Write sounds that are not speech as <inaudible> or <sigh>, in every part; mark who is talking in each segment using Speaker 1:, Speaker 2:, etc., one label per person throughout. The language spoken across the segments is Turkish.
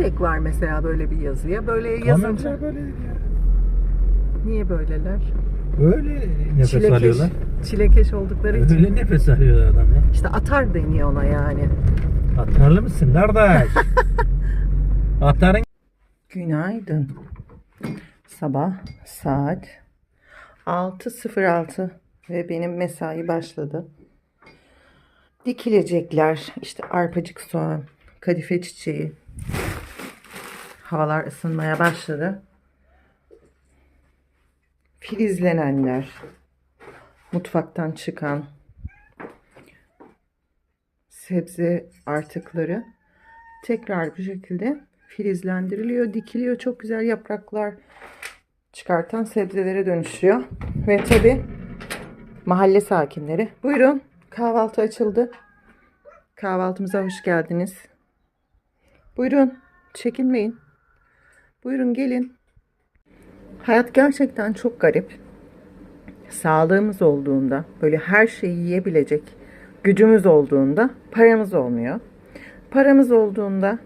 Speaker 1: gerek var mesela böyle bir yazıya? Böyle yazınca
Speaker 2: böyle ya.
Speaker 1: niye böyleler?
Speaker 2: Öyle nefes
Speaker 1: Çilekeş,
Speaker 2: alıyorlar.
Speaker 1: çilekeş oldukları için.
Speaker 2: Öyle nefes alıyorlar adam ya.
Speaker 1: İşte atar deniyor ona yani.
Speaker 2: Atarlı mısın kardeş? <laughs> Atarın
Speaker 1: Günaydın. Sabah saat 6.06 ve benim mesai başladı. Dikilecekler işte arpacık soğan, kadife çiçeği. Havalar ısınmaya başladı. Filizlenenler, mutfaktan çıkan sebze artıkları tekrar bu şekilde filizlendiriliyor, dikiliyor. Çok güzel yapraklar çıkartan sebzelere dönüşüyor. Ve tabi mahalle sakinleri. Buyurun kahvaltı açıldı. Kahvaltımıza hoş geldiniz. Buyurun çekinmeyin. Buyurun gelin. Hayat gerçekten çok garip. Sağlığımız olduğunda, böyle her şeyi yiyebilecek gücümüz olduğunda paramız olmuyor. Paramız olduğunda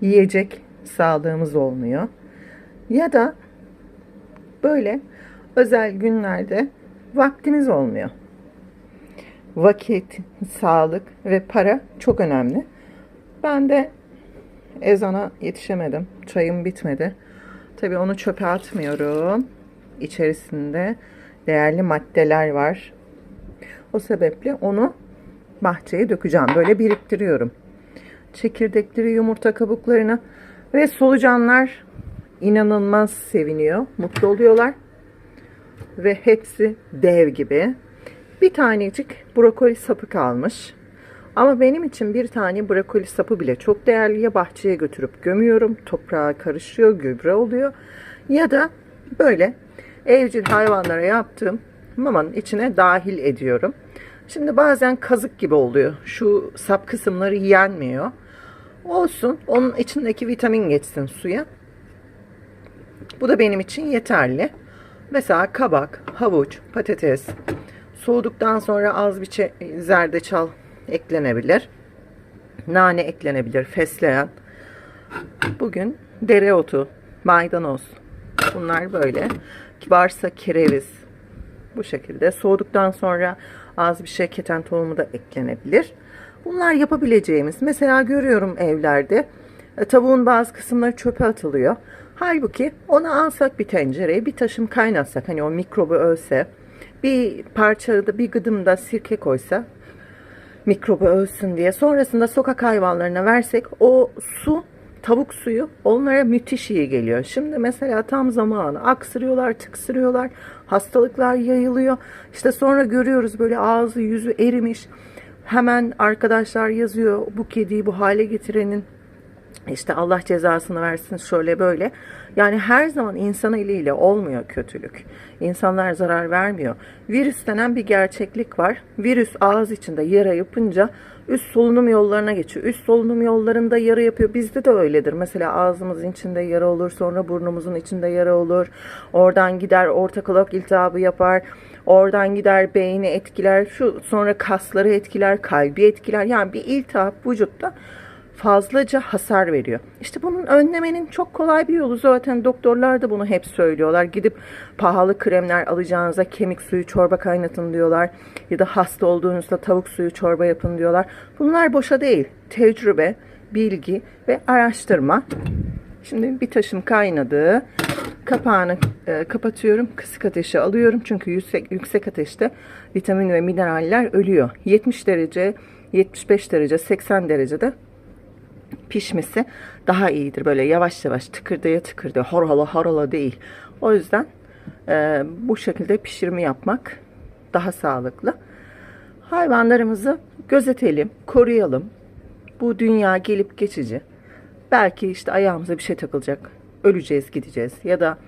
Speaker 1: yiyecek sağlığımız olmuyor. Ya da böyle özel günlerde vaktimiz olmuyor. Vakit, sağlık ve para çok önemli. Ben de ezana yetişemedim. Çayım bitmedi. Tabii onu çöpe atmıyorum. İçerisinde değerli maddeler var. O sebeple onu bahçeye dökeceğim. Böyle biriktiriyorum çekirdekleri, yumurta kabuklarını ve solucanlar inanılmaz seviniyor, mutlu oluyorlar. Ve hepsi dev gibi. Bir tanecik brokoli sapı kalmış. Ama benim için bir tane brokoli sapı bile çok değerli. Ya bahçeye götürüp gömüyorum, toprağa karışıyor, gübre oluyor. Ya da böyle evcil hayvanlara yaptığım mamanın içine dahil ediyorum. Şimdi bazen kazık gibi oluyor. Şu sap kısımları yenmiyor. Olsun. Onun içindeki vitamin geçsin suya. Bu da benim için yeterli. Mesela kabak, havuç, patates. Soğuduktan sonra az bir zerdeçal eklenebilir. Nane eklenebilir, fesleğen. Bugün dereotu, maydanoz. Bunlar böyle. Varsa kereviz. Bu şekilde. Soğuduktan sonra az bir şey keten tohumu da eklenebilir. Bunlar yapabileceğimiz. Mesela görüyorum evlerde e, tavuğun bazı kısımları çöpe atılıyor. Halbuki onu alsak bir tencereye bir taşım kaynatsak hani o mikrobu ölse bir parçada bir gıdımda sirke koysa mikrobu ölsün diye sonrasında sokak hayvanlarına versek o su tavuk suyu onlara müthiş iyi geliyor. Şimdi mesela tam zamanı aksırıyorlar, tıksırıyorlar, hastalıklar yayılıyor. İşte sonra görüyoruz böyle ağzı yüzü erimiş. Hemen arkadaşlar yazıyor bu kediyi bu hale getirenin işte Allah cezasını versin şöyle böyle. Yani her zaman insan eliyle olmuyor kötülük. İnsanlar zarar vermiyor. Virüs denen bir gerçeklik var. Virüs ağız içinde yara yapınca üst solunum yollarına geçiyor. Üst solunum yollarında yara yapıyor. Bizde de öyledir. Mesela ağzımızın içinde yara olur, sonra burnumuzun içinde yara olur. Oradan gider ortakalak iltihabı yapar. Oradan gider beyni etkiler. Şu sonra kasları etkiler, kalbi etkiler. Yani bir iltihap vücutta fazlaca hasar veriyor. İşte bunun önlemenin çok kolay bir yolu zaten doktorlar da bunu hep söylüyorlar. Gidip pahalı kremler alacağınıza kemik suyu çorba kaynatın diyorlar. Ya da hasta olduğunuzda tavuk suyu çorba yapın diyorlar. Bunlar boşa değil. Tecrübe, bilgi ve araştırma. Şimdi bir taşım kaynadı. Kapağını e, kapatıyorum. Kısık ateşe alıyorum. Çünkü yüksek, yüksek ateşte vitamin ve mineraller ölüyor. 70 derece, 75 derece, 80 derecede pişmesi daha iyidir. Böyle yavaş yavaş tıkırdaya tıkırdaya horola horola değil. O yüzden e, bu şekilde pişirme yapmak daha sağlıklı. Hayvanlarımızı gözetelim, koruyalım. Bu dünya gelip geçici. Belki işte ayağımıza bir şey takılacak. Öleceğiz, gideceğiz. Ya da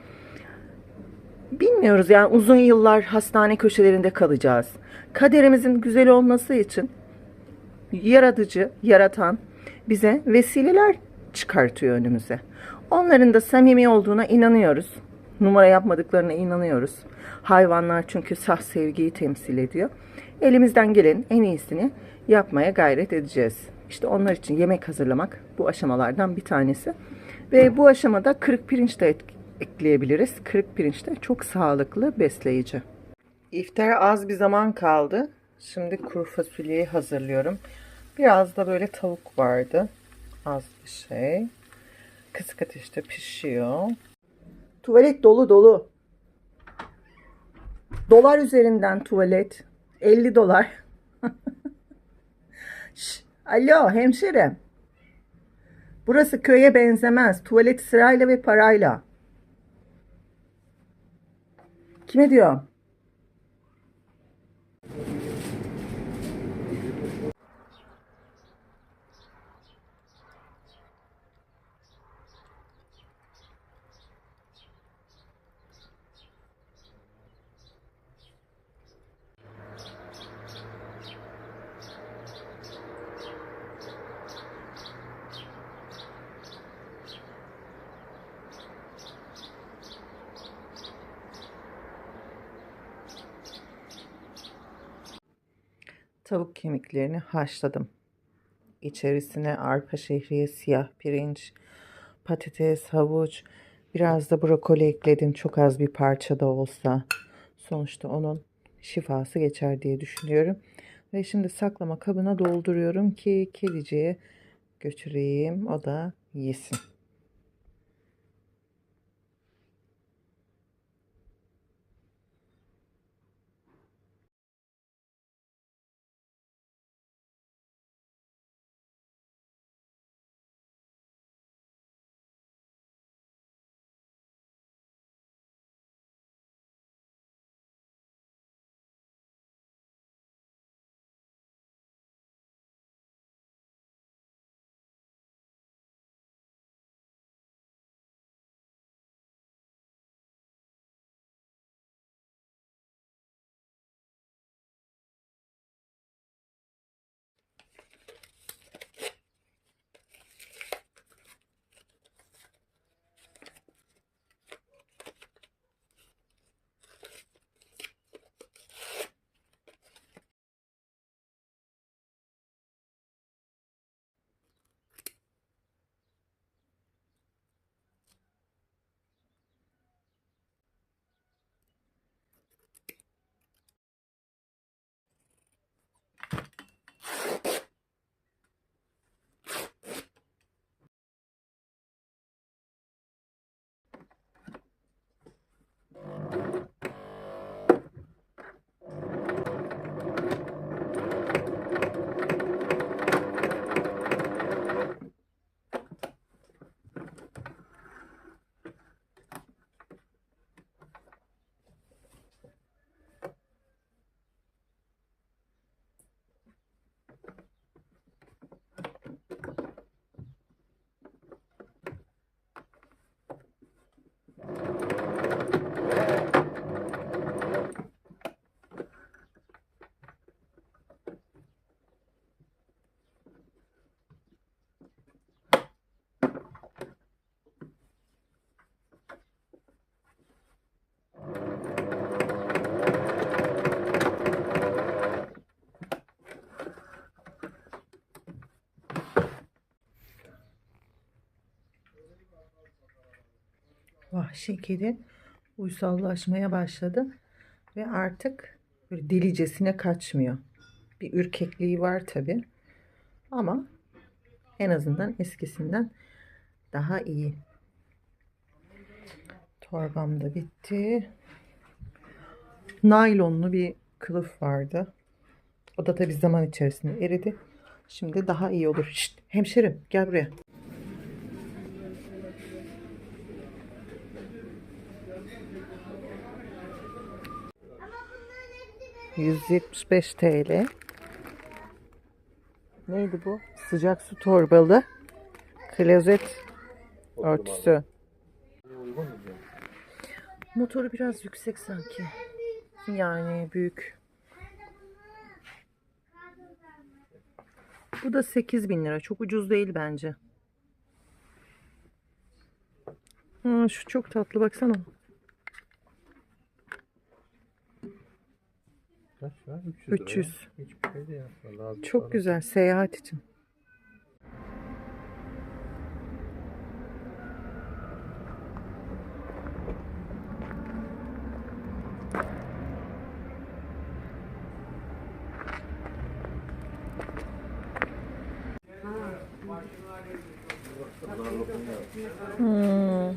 Speaker 1: bilmiyoruz yani uzun yıllar hastane köşelerinde kalacağız. Kaderimizin güzel olması için yaratıcı, yaratan bize vesileler çıkartıyor önümüze. Onların da samimi olduğuna inanıyoruz. Numara yapmadıklarına inanıyoruz. Hayvanlar çünkü saf sevgiyi temsil ediyor. Elimizden gelen en iyisini yapmaya gayret edeceğiz. İşte onlar için yemek hazırlamak bu aşamalardan bir tanesi. Ve bu aşamada kırık pirinç de ekleyebiliriz. Kırık pirinç de çok sağlıklı, besleyici. İftara az bir zaman kaldı. Şimdi kuru fasulyeyi hazırlıyorum. Biraz da böyle tavuk vardı. Az bir şey. Kısık ateşte pişiyor. Tuvalet dolu dolu. Dolar üzerinden tuvalet. 50 dolar. <laughs> Şş, alo hemşire. Burası köye benzemez. Tuvalet sırayla ve parayla. Kime diyor? Tavuk kemiklerini haşladım. İçerisine arpa şehriye, siyah pirinç, patates, havuç, biraz da brokoli ekledim. Çok az bir parça da olsa. Sonuçta onun şifası geçer diye düşünüyorum. Ve şimdi saklama kabına dolduruyorum ki kediciye götüreyim. O da yesin. Vahşi kedi uysallaşmaya başladı ve artık böyle delicesine kaçmıyor. Bir ürkekliği var tabi ama en azından eskisinden daha iyi. Torbam da bitti. Naylonlu bir kılıf vardı. O da tabi zaman içerisinde eridi. Şimdi daha iyi olur. Şşt, hemşerim gel buraya. 175 TL. Neydi bu? Sıcak su torbalı. Klozet örtüsü. Motoru biraz yüksek sanki. Yani büyük. Bu da 8000 bin lira. Çok ucuz değil bence. Ha, şu çok tatlı baksana.
Speaker 2: Kaç var? 300.
Speaker 1: 300.
Speaker 2: Hiçbir şey. Daha
Speaker 1: Çok güzel seyahat için. Hmm.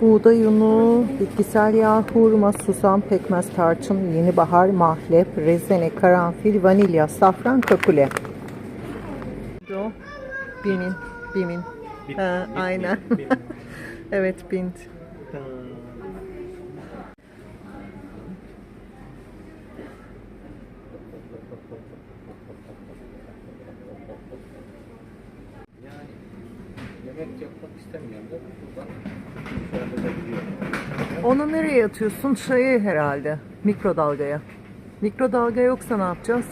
Speaker 1: Buğday unu, bitkisel yağ, hurma, susam, pekmez, tarçın, yeni bahar, mahlep, rezene, karanfil, vanilya, safran, kakule. Bimin, bimin. Ha, aynen. <laughs> evet, bint.
Speaker 2: Yani yemek yapmak istemiyorum da buradan dışarıda da biliyorum.
Speaker 1: Onu nereye atıyorsun? Şeye herhalde, mikrodalgaya. Mikrodalga yoksa ne yapacağız?